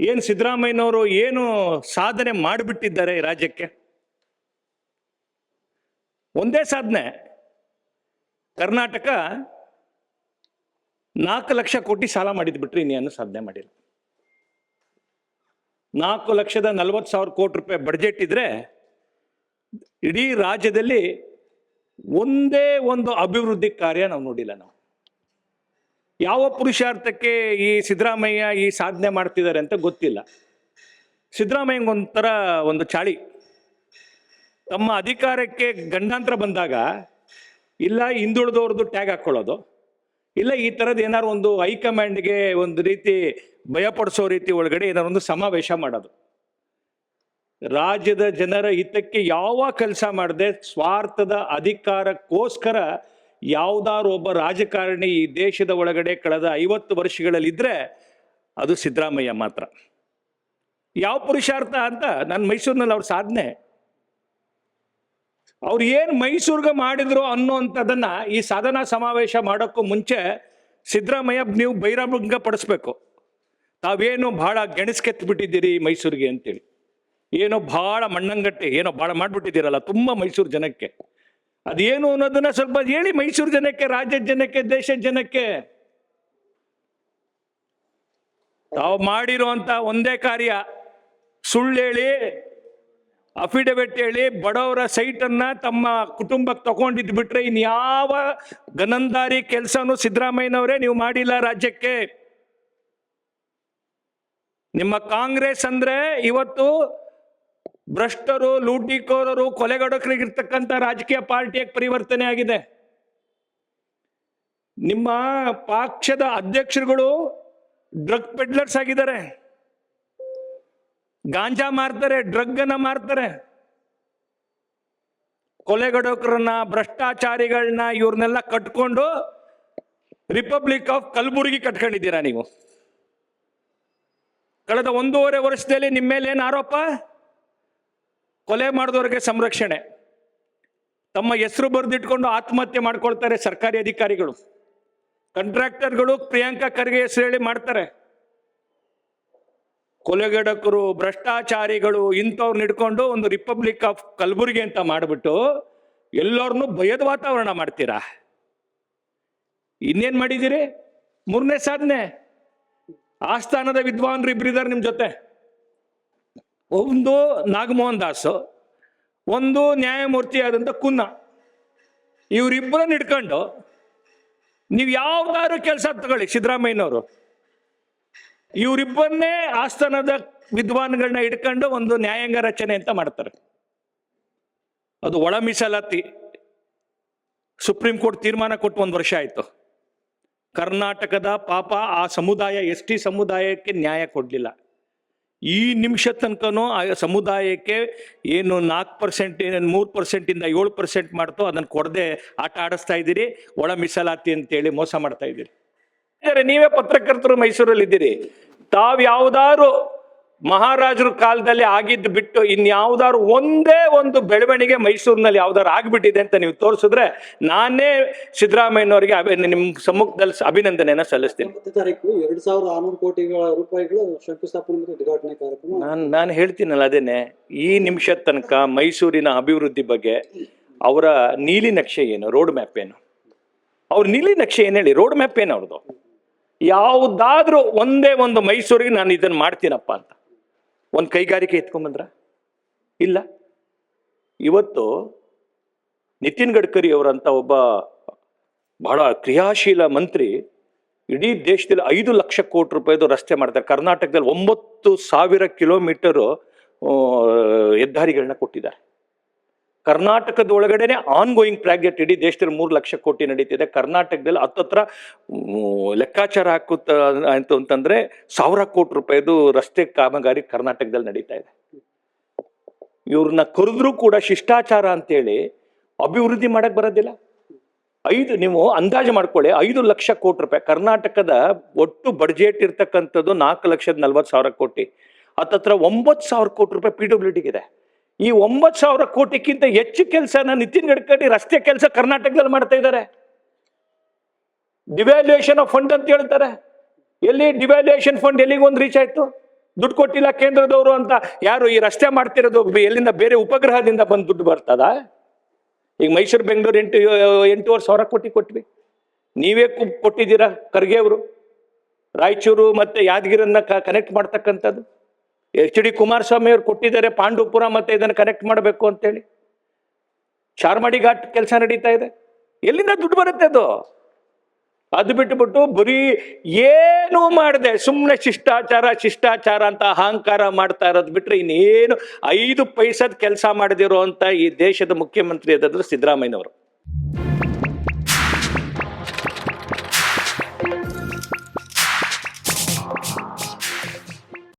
ಏನು ಸಿದ್ದರಾಮಯ್ಯನವರು ಏನು ಸಾಧನೆ ಮಾಡಿಬಿಟ್ಟಿದ್ದಾರೆ ಈ ರಾಜ್ಯಕ್ಕೆ? ಒಂದೇ ಸಾಧನೆ. ಕರ್ನಾಟಕ ನಾಲ್ಕು ಲಕ್ಷ ಕೋಟಿ ಸಾಲ ಮಾಡಿದ್ ಬಿಟ್ರೆ ಇನ್ನೇನು ಸಾಧನೆ ಮಾಡಿಲ್ಲ. ನಾಲ್ಕು ಲಕ್ಷದ ನಲವತ್ತು ಸಾವಿರ ಕೋಟಿ ರೂಪಾಯಿ ಬಡ್ಜೆಟ್ ಇದ್ರೆ ಇಡೀ ರಾಜ್ಯದಲ್ಲಿ ಒಂದೇ ಒಂದು ಅಭಿವೃದ್ಧಿ ಕಾರ್ಯ ನಾವು ನೋಡಿಲ್ಲ ನಾವು. ಯಾವ ಪುರುಷಾರ್ಥಕ್ಕೆ ಈ ಸಿದ್ದರಾಮಯ್ಯ ಈ ಸಾಧನೆ ಮಾಡ್ತಿದ್ದಾರೆ ಅಂತ ಗೊತ್ತಿಲ್ಲ. ಸಿದ್ದರಾಮಯ್ಯಂಗೆ ಒಂಥರ ಒಂದು ಚಾಳಿ. ತಮ್ಮ ಅಧಿಕಾರಕ್ಕೆ ಗಂಡಾಂತರ ಬಂದಾಗ ಇಲ್ಲ ಹಿಂದುಳಿದವ್ರದ್ದು ಟ್ಯಾಗ್ ಹಾಕ್ಕೊಳ್ಳೋದು ಇಲ್ಲ ಈ ಥರದ್ದು ಏನಾದ್ರು ಒಂದು ಹೈಕಮಾಂಡ್ಗೆ ಒಂದು ರೀತಿ ಭಯಪಡಿಸೋ ರೀತಿ ಒಳಗಡೆ ಏನಾದ್ರು ಒಂದು ಸಮಾವೇಶ ಮಾಡೋದು. ರಾಜ್ಯದ ಜನರ ಹಿತಕ್ಕೆ ಯಾವ ಕೆಲಸ ಮಾಡದೆ ಸ್ವಾರ್ಥದ ಅಧಿಕಾರಕ್ಕೋಸ್ಕರ ಯಾವ್ದಾರು ಒಬ್ಬ ರಾಜಕಾರಣಿ ಈ ದೇಶದ ಒಳಗಡೆ ಕಳೆದ ಐವತ್ತು ವರ್ಷಗಳಲ್ಲಿದ್ದರೆ ಅದು ಸಿದ್ದರಾಮಯ್ಯ ಮಾತ್ರ. ಯಾವ ಪುರುಷಾರ್ಥ ಅಂತ ನಾನು ಮೈಸೂರಿನಲ್ಲಿ ಅವ್ರ ಸಾಧನೆ. ಅವ್ರು ಏನು ಮೈಸೂರಿಗೆ ಮಾಡಿದ್ರು ಅನ್ನೋಂಥದ್ದನ್ನ ಈ ಸಾಧನಾ ಸಮಾವೇಶ ಮಾಡೋಕ್ಕೂ ಮುಂಚೆ ಸಿದ್ದರಾಮಯ್ಯ ನೀವು ಬಹಿರಂಗ ಪಡಿಸ್ಬೇಕು. ತಾವೇನು ಭಾಳ ಗೆಣಸ್ಕೆತ್ಬಿಟ್ಟಿದ್ದೀರಿ ಮೈಸೂರಿಗೆ ಅಂತೇಳಿ. ಏನೋ ಬಹಳ ಮಣ್ಣಂಗಟ್ಟೆ, ಏನೋ ಬಹಳ ಮಾಡಿಬಿಟ್ಟಿದ್ದೀರಲ್ಲ, ತುಂಬ ಮೈಸೂರು ಜನಕ್ಕೆ. ಅದೇನು ಅನ್ನೋದನ್ನ ಸ್ವಲ್ಪ ಹೇಳಿ ಮೈಸೂರು ಜನಕ್ಕೆ ರಾಜ್ಯ ಜನಕ್ಕೆ ದೇಶ ಜನಕ್ಕೆ. ತಾವು ಮಾಡಿರುವಂತ ಒಂದೇ ಕಾರ್ಯ, ಸುಳ್ಳು ಹೇಳಿ, ಅಫಿಡವಿಟ್ ಹೇಳಿ ಬಡವರ ಸೈಟನ್ನ ತಮ್ಮ ಕುಟುಂಬಕ್ಕೆ ತಗೊಂಡಿದ್ದು ಬಿಟ್ರೆ ಇನ್ಯಾವ ಗನಂದಾರಿ ಕೆಲಸನೂ ಸಿದ್ದರಾಮಯ್ಯನವರೇ ನೀವು ಮಾಡಿಲ್ಲ ರಾಜ್ಯಕ್ಕೆ. ನಿಮ್ಮ ಕಾಂಗ್ರೆಸ್ ಅಂದ್ರೆ ಇವತ್ತು ಭ್ರಷ್ಟರು, ಲೂಟಿಕೋರರು, ಕೊಲೆಗಡಕರಿಗಿರ್ತಕ್ಕಂಥ ರಾಜಕೀಯ ಪಾರ್ಟಿಯಾಗಿ ಪರಿವರ್ತನೆ ಆಗಿದೆ. ನಿಮ್ಮ ಪಕ್ಷದ ಅಧ್ಯಕ್ಷರುಗಳು ಡ್ರಗ್ ಪೆಡ್ಲರ್ಸ್ ಆಗಿದ್ದಾರೆ. ಗಾಂಜಾ ಮಾರ್ತಾರೆ ಡ್ರಗ್ ಅನ್ನ ಮಾರ್ತಾರೆ. ಕೊಲೆಗಡಕರನ್ನ, ಭ್ರಷ್ಟಾಚಾರಿಗಳನ್ನ ಇವ್ರನ್ನೆಲ್ಲ ಕಟ್ಕೊಂಡು ರಿಪಬ್ಲಿಕ್ ಆಫ್ ಕಲಬುರಗಿ ಕಟ್ಕೊಂಡಿದ್ದೀರಾ ನೀವು? ಕಳೆದ ಒಂದೂವರೆ ವರ್ಷದಲ್ಲಿ ನಿಮ್ಮ ಮೇಲೆ ಏನು ಆರೋಪ? ಕೊಲೆ ಮಾಡಿದವರಿಗೆ ಸಂರಕ್ಷಣೆ. ತಮ್ಮ ಹೆಸರು ಬರೆದಿಟ್ಕೊಂಡು ಆತ್ಮಹತ್ಯೆ ಮಾಡ್ಕೊಳ್ತಾರೆ ಸರ್ಕಾರಿ ಅಧಿಕಾರಿಗಳು. ಕಾಂಟ್ರಾಕ್ಟರ್ಗಳು ಪ್ರಿಯಾಂಕಾ ಖರ್ಗೆ ಹೆಸರು ಹೇಳಿ ಮಾಡ್ತಾರೆ. ಕೊಲೆಗಡಕರು ಭ್ರಷ್ಟಾಚಾರಿಗಳು ಇಂಥವ್ರನ್ನ ಇಟ್ಕೊಂಡು ಒಂದು ರಿಪಬ್ಲಿಕ್ ಆಫ್ ಕಲಬುರಗಿ ಅಂತ ಮಾಡಿಬಿಟ್ಟು ಎಲ್ಲರನ್ನೂ ಭಯದ ವಾತಾವರಣ ಮಾಡ್ತೀರಾ? ಇನ್ನೇನ್ ಮಾಡಿದ್ದೀರಿ? ಮೂರನೇ ಸಾಧನೆ. ಆಸ್ಥಾನದ ವಿದ್ವಾನ್ರು ಇಬ್ಬರಿದ್ದಾರೆ ನಿಮ್ಮ ಜೊತೆ. ಒಂದು ನಾಗಮೋಹನ್ ದಾಸ್, ಒಂದು ನ್ಯಾಯಮೂರ್ತಿ ಆದಂಥ ಕುನ್ನ. ಇವರಿಬ್ಬರನ್ನ ಹಿಡ್ಕೊಂಡು ನೀವು ಯಾವ್ದಾದ್ರು ಕೆಲಸ ತಗೊಳ್ಳಿ, ಸಿದ್ದರಾಮಯ್ಯನವರು. ಇವರಿಬ್ಬರನ್ನೇ ಆಸ್ಥಾನದ ವಿದ್ವಾನ್ಗಳನ್ನ ಹಿಡ್ಕೊಂಡು ಒಂದು ನ್ಯಾಯಾಂಗ ರಚನೆ ಅಂತ ಮಾಡ್ತಾರೆ. ಅದು ಒಳ ಮೀಸಲಾತಿ. ಸುಪ್ರೀಂ ಕೋರ್ಟ್ ತೀರ್ಮಾನ ಕೊಟ್ಟು ಒಂದು ವರ್ಷ ಆಯ್ತು. ಕರ್ನಾಟಕದ ಪಾಪ ಆ ಸಮುದಾಯ ಎಸ್ ಟಿ ಸಮುದಾಯಕ್ಕೆ ನ್ಯಾಯ ಕೊಡಲಿಲ್ಲ. ಈ ನಿಮಿಷ ತನಕನೂ ಸಮುದಾಯಕ್ಕೆ ಏನು ನಾಲ್ಕು ಪರ್ಸೆಂಟ್ ಮೂರು ಪರ್ಸೆಂಟಿಂದ ಏಳು ಪರ್ಸೆಂಟ್ ಮಾಡ್ತೋ ಅದನ್ನು ಕೊಡದೆ ಆಟ ಆಡಿಸ್ತಾ ಇದ್ದೀರಿ. ಒಳ ಮೀಸಲಾತಿ ಅಂತೇಳಿ ಮೋಸ ಮಾಡ್ತಾ ಇದ್ದೀರಿ. ನೀವೇ ಪತ್ರಕರ್ತರು ಮೈಸೂರಲ್ಲಿ ಇದ್ದೀರಿ ತಾವು ಯಾವ್ದಾರು ಮಹಾರಾಜರ ಕಾಲದಲ್ಲಿ ಆಗಿದ್ದು ಬಿಟ್ಟು ಇನ್ಯಾವ್ದಾದ್ರು ಒಂದೇ ಒಂದು ಬೆಳವಣಿಗೆ ಮೈಸೂರಿನಲ್ಲಿ ಯಾವ್ದಾದ್ರು ಆಗಿಬಿಟ್ಟಿದೆ ಅಂತ ನೀವು ತೋರಿಸಿದ್ರೆ ನಾನೇ ಸಿದ್ದರಾಮಯ್ಯನವರಿಗೆ ಅಭಿ ನಿಮ್ಮ ಸಮ್ಮುಖದಲ್ಲಿ ಅಭಿನಂದನೆಯನ್ನ ಸಲ್ಲಿಸ್ತೀನಿ. ತಾರೀಕು ಎರಡ್ ಸಾವಿರದ ಆರ್ನೂರು ಕೋಟಿಗಳ ರೂಪಾಯಿಗಳು ಶಂಕುಸ್ಥಾಪನೆ ಮತ್ತು ಉದ್ಘಾಟನೆ ಕಾರ್ಯಕ್ರಮ. ನಾನು ನಾನು ಹೇಳ್ತೀನಲ್ಲ ಅದೇನೆ ಈ ನಿಮಿಷದ ತನಕ ಮೈಸೂರಿನ ಅಭಿವೃದ್ಧಿ ಬಗ್ಗೆ ಅವರ ನೀಲಿ ನಕ್ಷೆ ಏನು ರೋಡ್ ಮ್ಯಾಪ್ ಏನು? ಅವ್ರ ನೀಲಿ ನಕ್ಷೆ ಏನು ಹೇಳಿ ರೋಡ್ ಮ್ಯಾಪ್ ಏನು ಅವ್ರದ್ದು? ಯಾವುದಾದ್ರೂ ಒಂದೇ ಒಂದು ಮೈಸೂರಿಗೆ ನಾನು ಇದನ್ನ ಮಾಡ್ತೀನಪ್ಪ ಅಂತ. ಒಂದು ಕೈಗಾರಿಕೆ ಎತ್ಕೊಂಬಂದ್ರ ಇಲ್ಲ. ಇವತ್ತು ನಿತಿನ್ ಗಡ್ಕರಿ ಅವರಂತ ಒಬ್ಬ ಬಹಳ ಕ್ರಿಯಾಶೀಲ ಮಂತ್ರಿ ಇಡೀ ದೇಶದಲ್ಲಿ ಐದು ಲಕ್ಷ ಕೋಟಿ ರೂಪಾಯಿದು ರಸ್ತೆ ಮಾಡ್ತಾರೆ. ಕರ್ನಾಟಕದಲ್ಲಿ ಒಂಬತ್ತು ಸಾವಿರ ಕಿಲೋಮೀಟರು ಹೆದ್ದಾರಿಗಳನ್ನ ಕೊಟ್ಟಿದ್ದಾರೆ. ಕರ್ನಾಟಕದ ಒಳಗಡೆನೆ ಆನ್ ಗೋಯಿಂಗ್ ಪ್ರಾಜೆಕ್ಟ್ ಇಡೀ ದೇಶದಲ್ಲಿ ಮೂರು ಲಕ್ಷ ಕೋಟಿ ನಡೀತಿದೆ. ಕರ್ನಾಟಕದಲ್ಲಿ ಹತ್ತತ್ರ ಲೆಕ್ಕಾಚಾರ ಹಾಕುತ್ತ, ಆಯ್ತು ಅಂತಂದ್ರೆ ಸಾವಿರ ಕೋಟಿ ರೂಪಾಯಿದು ರಸ್ತೆ ಕಾಮಗಾರಿ ಕರ್ನಾಟಕದಲ್ಲಿ ನಡೀತಾ ಇದೆ. ಇವ್ರನ್ನ ಕರೆದ್ರೂ ಕೂಡ ಶಿಷ್ಟಾಚಾರ ಅಂತೇಳಿ ಅಭಿವೃದ್ಧಿ ಮಾಡಕ್ ಬರೋದಿಲ್ಲ. ಐದು, ನೀವು ಅಂದಾಜು ಮಾಡ್ಕೊಳ್ಳಿ, ಐದು ಲಕ್ಷ ಕೋಟಿ ರೂಪಾಯಿ, ಕರ್ನಾಟಕದ ಒಟ್ಟು ಬಡ್ಜೆಟ್ ಇರ್ತಕ್ಕಂಥದ್ದು ನಾಲ್ಕು ಲಕ್ಷದ ನಲ್ವತ್ತು ಸಾವಿರ ಕೋಟಿ. ಹತ್ತತ್ರ ಒಂಬತ್ತು ಸಾವಿರ ಕೋಟಿ ರೂಪಾಯಿ ಪಿ ಡಬ್ಲ್ಯೂ ಡಿಗಿದೆ ಈ ಒಂಬತ್ತು ಸಾವಿರ ಕೋಟಿಗಿಂತ ಹೆಚ್ಚು ಕೆಲಸನ ನಿತಿನ್ ಗಡ್ಕರಿ ರಸ್ತೆ ಕೆಲಸ ಕರ್ನಾಟಕದಲ್ಲಿ ಮಾಡ್ತಾ ಇದ್ದಾರೆ. ಡಿವ್ಯಾಲ್ಯೂಯೇಷನ್ ಆಫ್ ಫಂಡ್ ಅಂತ ಹೇಳ್ತಾರೆ. ಎಲ್ಲಿ ಡಿವ್ಯಾಲ್ಯೂಯೇಷನ್ ಫಂಡ್ ಎಲ್ಲಿಗೆ ಒಂದು ರೀಚ್ ಆಯ್ತು? ದುಡ್ಡು ಕೊಟ್ಟಿಲ್ಲ ಕೇಂದ್ರದವರು ಅಂತ. ಯಾರು ಈ ರಸ್ತೆ ಮಾಡ್ತಿರೋದು? ಎಲ್ಲಿಂದ ಬೇರೆ ಉಪಗ್ರಹದಿಂದ ಬಂದು ದುಡ್ಡು ಬರ್ತದ? ಈಗ ಮೈಸೂರು, ಬೆಂಗಳೂರು ಎಂಟು, ಎಂಟೂವರೆ ಸಾವಿರ ಕೋಟಿ ಕೊಟ್ವಿ. ನೀವೇ ಕೊಟ್ಟಿದ್ದೀರಾ ಖರ್ಗೆ ಅವರು? ರಾಯಚೂರು ಮತ್ತೆ ಯಾದಗಿರನ್ನ ಕನೆಕ್ಟ್ ಮಾಡ್ತಕ್ಕಂಥದ್ದು. ಎಚ್ ಡಿ ಕುಮಾರಸ್ವಾಮಿ ಅವರು ಕೊಟ್ಟಿದ್ದಾರೆ, ಪಾಂಡುಪುರ ಮತ್ತೆ ಇದನ್ನು ಕನೆಕ್ಟ್ ಮಾಡಬೇಕು ಅಂತೇಳಿ. ಚಾರ್ಮಾಡಿ ಘಾಟ್ ಕೆಲಸ ನಡೀತಾ ಇದೆ. ಎಲ್ಲಿಂದ ದುಡ್ಡು ಬರುತ್ತೆ ಅದು? ಅದು ಬಿಟ್ಟುಬಿಟ್ಟು ಬರೀ ಏನು ಮಾಡಿದೆ ಸುಮ್ಮನೆ ಶಿಷ್ಟಾಚಾರ ಶಿಷ್ಟಾಚಾರ ಅಂತ ಅಹಂಕಾರ ಮಾಡ್ತಾ ಇರೋದು ಬಿಟ್ರೆ ಇನ್ನೇನು ಐದು ಪೈಸದ ಕೆಲಸ ಮಾಡದಿರೋ ಅಂತ ಈ ದೇಶದ ಮುಖ್ಯಮಂತ್ರಿ ಅದಾದ್ರು ಸಿದ್ದರಾಮಯ್ಯನವರು.